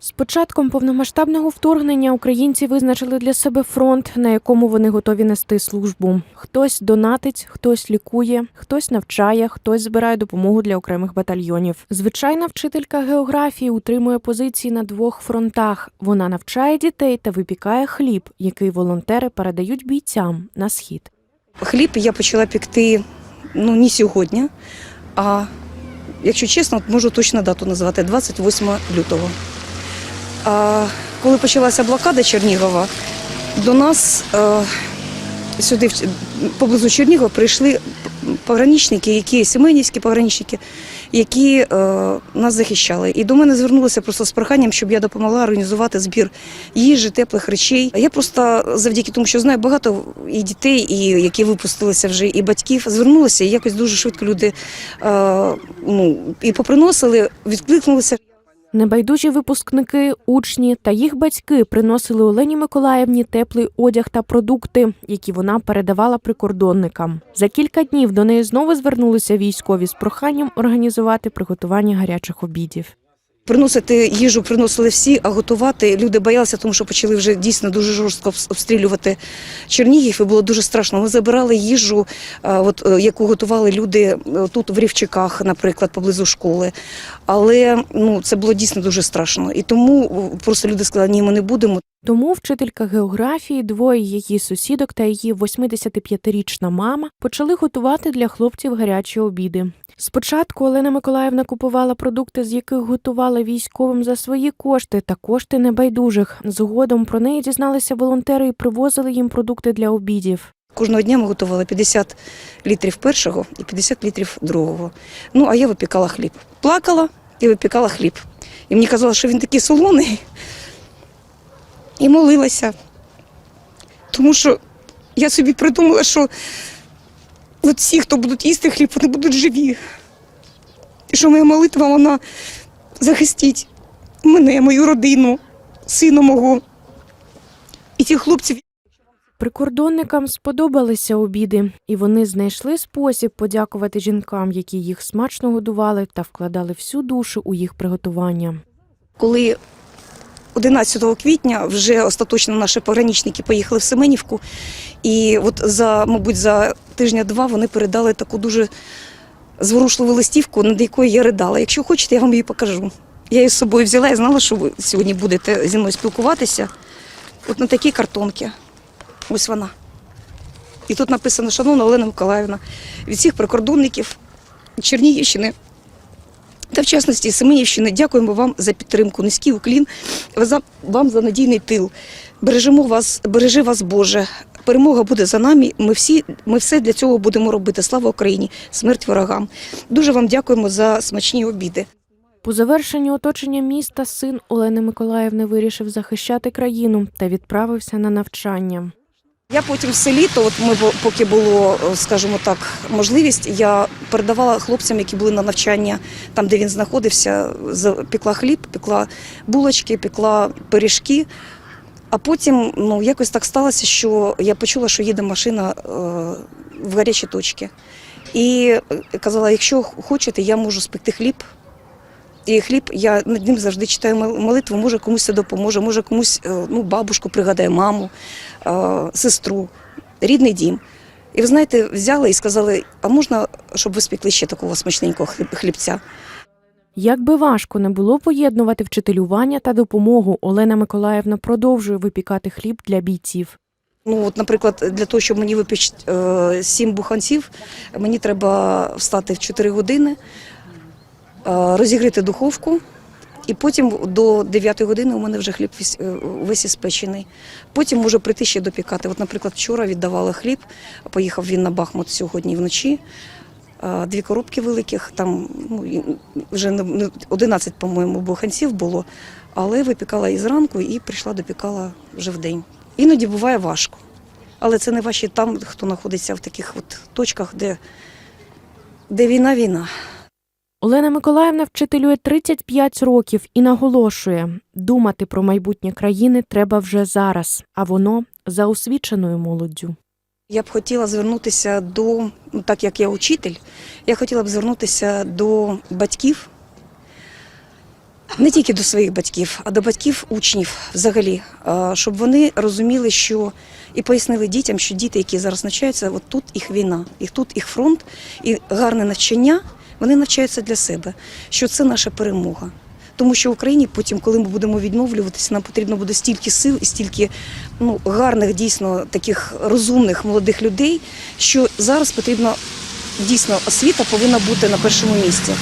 З початком повномасштабного вторгнення українці визначили для себе фронт, на якому вони готові нести службу. Хтось донатить, хтось лікує, хтось навчає, хтось збирає допомогу для окремих батальйонів. Звичайна вчителька географії утримує позиції на двох фронтах. Вона навчає дітей та випікає хліб, який волонтери передають бійцям на схід. Хліб я почала пекти ну, не сьогодні, а якщо чесно, можу точно дату назвати 28 лютого. А коли почалася блокада Чернігова, до нас е, сюди, поблизу Чернігова, прийшли пограничники, які семенівські пограничники, які е, нас захищали. І до мене звернулися просто з проханням, щоб я допомогла організувати збір їжі, теплих речей. Я просто завдяки тому, що знаю багато і дітей, і які випустилися вже, і батьків, звернулися, і якось дуже швидко люди е, ну, і поприносили, відкликнулися. Небайдужі випускники, учні та їх батьки приносили Олені Миколаївні теплий одяг та продукти, які вона передавала прикордонникам. За кілька днів до неї знову звернулися військові з проханням організувати приготування гарячих обідів. Приносити їжу приносили всі, а готувати люди боялися, тому що почали вже дійсно дуже жорстко обстрілювати Чернігів, і було дуже страшно. Ми забирали їжу, от, е, яку готували люди е, тут в Рівчиках, наприклад, поблизу школи. Але ну, це було дійсно дуже страшно. І тому просто люди сказали, ні, ми не будемо. Тому вчителька географії, двоє її сусідок та її 85-річна мама почали готувати для хлопців гарячі обіди. Спочатку Олена Миколаївна купувала продукти, з яких готувала військовим за свої кошти та кошти небайдужих. Згодом про неї дізналися волонтери і привозили їм продукти для обідів. Кожного дня ми готували 50 літрів першого і 50 літрів другого. Ну, а я випікала хліб. Плакала і випікала хліб. І мені казали, що він такий солоний. І молилася. Тому що я собі придумала, що от всі, хто будуть їсти хліб, вони будуть живі. І що моя молитва, вона захистить мене, мою родину, сина мого і тих хлопців, Прикордонникам сподобалися обіди, і вони знайшли спосіб подякувати жінкам, які їх смачно годували та вкладали всю душу у їх приготування. коли 11 квітня вже остаточно наші пограничники поїхали в Семенівку, і от за, мабуть, за тижня-два вони передали таку дуже зворушливу листівку, над якою я ридала. Якщо хочете, я вам її покажу. Я її з собою взяла і знала, що ви сьогодні будете зі мною спілкуватися. От на такій картонці. Ось вона. І тут написано, шановна Олена Миколаївна, від всіх прикордонників Чернігівщини та в частності Семенівщини дякуємо вам за підтримку. Низький уклін вам за надійний тил. Бережемо вас, бережи вас, Боже. Перемога буде за нами. Ми всі, ми все для цього будемо робити. Слава Україні! Смерть ворогам. Дуже вам дякуємо за смачні обіди. По завершенню оточення міста син Олени Миколаївни вирішив захищати країну та відправився на навчання. Я потім в селі, то от ми поки було, е, скажімо так, можливість, я передавала хлопцям, які були на навчання там, де він знаходився, пекла хліб, пекла булочки, пекла пиріжки. А потім ну, якось так сталося, що я почула, що їде машина е, в гарячі точки. І е, казала, якщо хочете, я можу спекти хліб. І хліб, я над ним завжди читаю молитву, може комусь це допоможе, може комусь е, ну, бабушку пригадає, маму, е, сестру, рідний дім. І ви знаєте, взяли і сказали, а можна, щоб ви спекли ще такого смачненького хліб- хлібця? Як би важко не було поєднувати вчителювання та допомогу, Олена Миколаївна продовжує випікати хліб для бійців. Ну, от, наприклад, для того, щоб мені випічити е, сім буханців, мені треба встати в 4 години, розігріти духовку, і потім до 9 години у мене вже хліб весь, е, іспечений. Потім можу прийти ще допікати. От, наприклад, вчора віддавала хліб, поїхав він на Бахмут сьогодні вночі. Е, Дві коробки великих, там ну, вже не- не- 11, по-моєму, буханців було, але випікала і зранку, і прийшла допікала вже в день. Іноді буває важко. Але це не ваші там, хто знаходиться в таких от точках, де, де війна, війна. Олена Миколаївна вчителює 35 років і наголошує, думати про майбутнє країни треба вже зараз, а воно за освіченою молоддю. Я б хотіла звернутися до, ну, так як я учитель, я хотіла б звернутися до батьків не тільки до своїх батьків, а до батьків учнів взагалі, щоб вони розуміли, що і пояснили дітям, що діти, які зараз навчаються, от тут їх війна, і тут їх фронт, і гарне навчання, вони навчаються для себе, що це наша перемога. Тому що в Україні потім, коли ми будемо відновлюватися, нам потрібно буде стільки сил і стільки ну, гарних, дійсно таких розумних молодих людей, що зараз потрібно дійсно освіта повинна бути на першому місці.